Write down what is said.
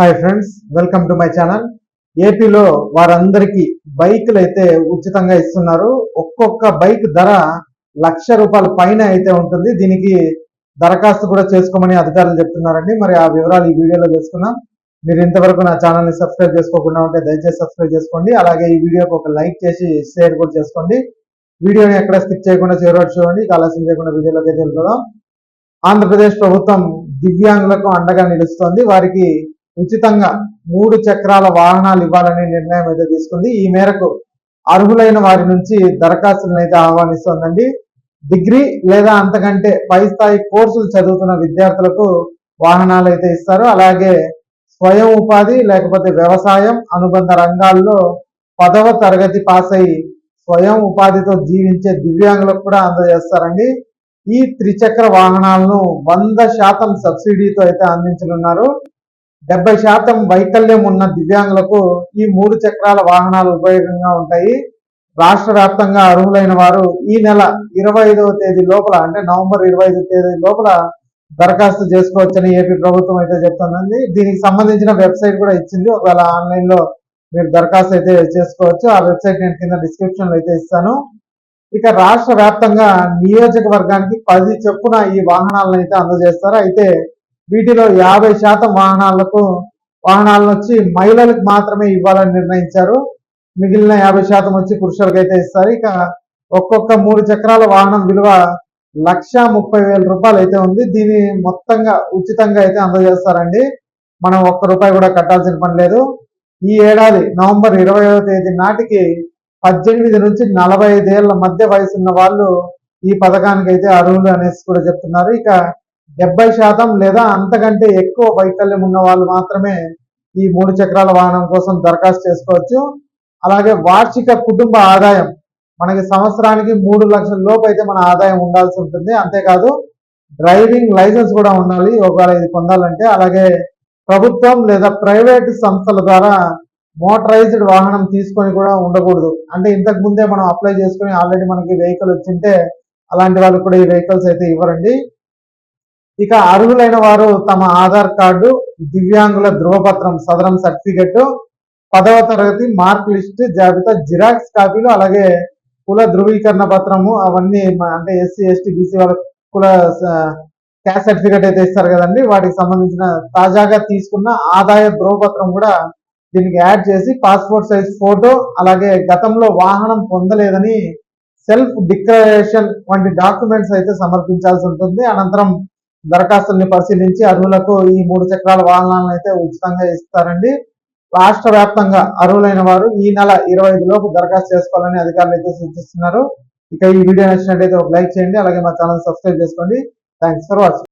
Hi friends welcome to my channel ఏపీలో వారందరికీ బైకులు అయితే ఉచితంగా ఇస్తున్నారు. ఒక్కొక్క బైక్ ధర లక్ష రూపాయల పైన అయితే ఉంటుంది. దీనికి దరఖాస్తు కూడా చేసుకోమని అధికారులు చెప్తున్నారండి. మరి ఆ వివరాలు ఈ వీడియోలో తెలుసుకుందాం. మీరు ఇంతవరకు నా ఛానల్ని సబ్స్క్రైబ్ చేసుకోకుండా ఉంటే దయచేసి సబ్స్క్రైబ్ చేసుకోండి. అలాగే ఈ వీడియోకి ఒక లైక్ చేసి షేర్ కూడా చేసుకోండి. వీడియోని ఎక్కడ స్కిప్ చేయకుండా చేరవచ్చు చూడండి. ఇక ఆలస్యం చేయకుండా వీడియోలోకి అయితే వెళ్ళిపోదాం. ఆంధ్రప్రదేశ్ ప్రభుత్వం దివ్యాంగులకు అండగా నిలుస్తోంది. వారికి ఉచితంగా మూడు చక్రాల వాహనాలు ఇవ్వాలనే నిర్ణయం అయితే తీసుకుంది. ఈ మేరకు అర్హులైన వారి నుంచి దరఖాస్తులను అయితే ఆహ్వానిస్తోందండి. డిగ్రీ లేదా అంతకంటే పై స్థాయి కోర్సులు చదువుతున్న విద్యార్థులకు వాహనాలు అయితే ఇస్తారు. అలాగే స్వయం ఉపాధి లేకపోతే వ్యవసాయం అనుబంధ రంగాల్లో పదవ తరగతి పాస్ అయి స్వయం ఉపాధితో జీవించే దివ్యాంగులకు కూడా అందజేస్తారండి. ఈ త్రిచక్ర వాహనాలను వంద శాతం సబ్సిడీతో అయితే అందించనున్నారు. డెబ్బై శాతం వైకల్యం ఉన్న దివ్యాంగులకు ఈ మూడు చక్రాల వాహనాలు ఉపయోగంగా ఉంటాయి. రాష్ట్ర వ్యాప్తంగా అర్హులైన వారు ఈ నెల ఇరవై ఐదవ తేదీ లోపల అంటే నవంబర్ ఇరవై ఐదు తేదీ లోపల దరఖాస్తు చేసుకోవచ్చని ఏపీ ప్రభుత్వం అయితే చెప్తుందండి. దీనికి సంబంధించిన వెబ్సైట్ కూడా ఇచ్చింది. ఒకవేళ ఆన్లైన్లో మీరు దరఖాస్తు అయితే చేసుకోవచ్చు. ఆ వెబ్సైట్ నేను కింద డిస్క్రిప్షన్లో అయితే ఇస్తాను. ఇక రాష్ట్ర వ్యాప్తంగా నియోజకవర్గానికి పది చొప్పున ఈ వాహనాలను అయితే అందజేస్తారు. అయితే వీటిలో యాభై శాతం వాహనాలకు వాహనాలను వచ్చి మహిళలకు మాత్రమే ఇవ్వాలని నిర్ణయించారు. మిగిలిన యాభై శాతం వచ్చి పురుషులకు అయితే ఇస్తారు. ఇక ఒక్కొక్క మూడు చక్రాల వాహనం విలువ లక్ష ముప్పై వేల రూపాయలు అయితే ఉంది. దీన్ని మొత్తంగా ఉచితంగా అయితే అందజేస్తారండి. మనం ఒక్క రూపాయి కూడా కట్టాల్సిన పని లేదు. ఈ ఏడాది నవంబర్ ఇరవైవ తేదీ నాటికి పద్దెనిమిది నుంచి నలభై ఐదేళ్ళ మధ్య వయసున్న వాళ్ళు ఈ పథకానికి అయితే అర్హులు అనేసి కూడా చెప్తున్నారు. ఇక డెబ్బై శాతం లేదా అంతకంటే ఎక్కువ వైకల్యం ఉన్న వాళ్ళు మాత్రమే ఈ మూడు చక్రాల వాహనం కోసం దరఖాస్తు చేసుకోవచ్చు. అలాగే వార్షిక కుటుంబ ఆదాయం మనకి సంవత్సరానికి మూడు లక్షల లోపు అయితే మన ఆదాయం ఉండాల్సి ఉంటుంది. అంతేకాదు డ్రైవింగ్ లైసెన్స్ కూడా ఉండాలి. ఒకవేళ ఇది పొందాలంటే అలాగే ప్రభుత్వం లేదా ప్రైవేట్ సంస్థల ద్వారా మోటరైజ్డ్ వాహనం తీసుకొని కూడా ఉండకూడదు. అంటే ఇంతకు ముందే మనం అప్లై చేసుకుని ఆల్రెడీ మనకి వెహికల్ వచ్చింటే అలాంటి వాళ్ళకి కూడా ఈ వెహికల్స్ అయితే ఇవ్వరండి. ఇక అర్హులైన వారు తమ ఆధార్ కార్డు దివ్యాంగుల ధృవపత్రం సదరం సర్టిఫికెట్ పదవ తరగతి మార్క్ లిస్ట్ జాబితా జిరాక్స్ కాపీలు అలాగే కుల ధృవీకరణ పత్రము అవన్నీ అంటే ఎస్సీ ఎస్టీ బీసీ వాళ్ళ కుల క్యాస్ట్ సర్టిఫికేట్ అయితే ఇస్తారు కదండి. వాటికి సంబంధించిన తాజాగా తీసుకున్న ఆదాయ ధృవపత్రం కూడా దీనికి యాడ్ చేసి పాస్పోర్ట్ సైజ్ ఫోటో అలాగే గతంలో వాహనం పొందలేదని సెల్ఫ్ డిక్లరేషన్ వంటి డాక్యుమెంట్స్ అయితే సమర్పించాల్సి ఉంటుంది. అనంతరం దరఖాస్తుల్ని పరిశీలించి అర్హులకు ఈ మూడు చక్రాల వాహనాలను అయితే ఉచితంగా ఇస్తారండి. రాష్ట్ర వ్యాప్తంగా అర్హులైన వారు ఈ నెల ఇరవై ఐదు లోపు దరఖాస్తు చేసుకోవాలని అధికారులు అయితే సూచిస్తున్నారు. ఇక ఈ వీడియో నచ్చినట్టయితే ఒక లైక్ చేయండి అలాగే మా ఛానల్ సబ్స్క్రైబ్ చేసుకోండి. Thanks for watching.